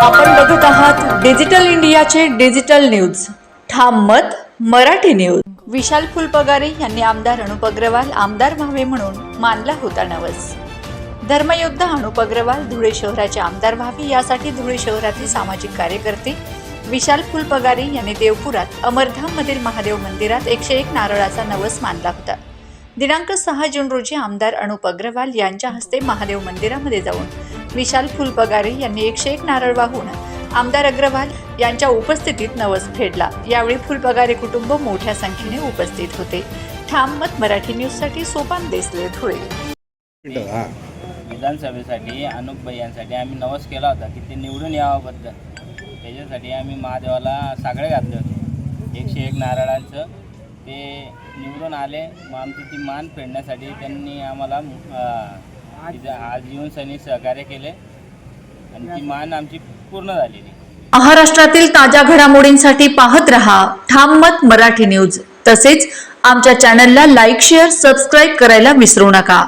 आपण बघूत आहात डिजिटल इंडियाचे डिजिटल न्यूज. ठाम मत मराठी न्यूज. विशाल फुलपगारे यांनी आमदार अनुप अग्रवाल आमदार व्हावे म्हणून मानला होता नवस. धर्मयोद्धा अनुप अग्रवाल धुळे शहराचे आमदार व्हावे यासाठी धुळे शहरातील सामाजिक कार्यकर्ते विशाल फुलपगारे यांनी देवपुरात अमरधाममधील महादेव मंदिरात एकशे एक नारळाचा नवस मानला होता. दिनांक सहा जून रोजी आमदार अनुप अग्रवाल यांच्या हस्ते महादेव मंदिरामध्ये जाऊन विशाल फुलपगारे यांनी एकशे एक नारळ वाहून आमदार अग्रवाल यांच्या उपस्थितीत नवस फेडला. यावेळी फुलपगारे कुटुंब मोठ्या संख्येने उपस्थित होते. ठाम मत मराठी न्यूजसाठी सोपान देसले धुळे. विधानसभेसाठी अनुप यांसाठी आम्ही नवस केला होता की ते निवडून यावाबद्दल त्याच्यासाठी आम्ही महादेवाला सागळे घातले होते. एकशे एक नारळांचं ते निवडून आले मग आमची ती मान फेडण्यासाठी त्यांनी आम्हाला इथं आज येऊन सनी सहकार्य केले. आणि ती मान आमची पूर्ण झालेली. महाराष्ट्रातील ताज्या घडामोडींसाठी पाहत रहा ठाम मत मराठी न्यूज. तसेच आमच्या चॅनलला लाईक शेअर सबस्क्राईब करायला विसरू नका.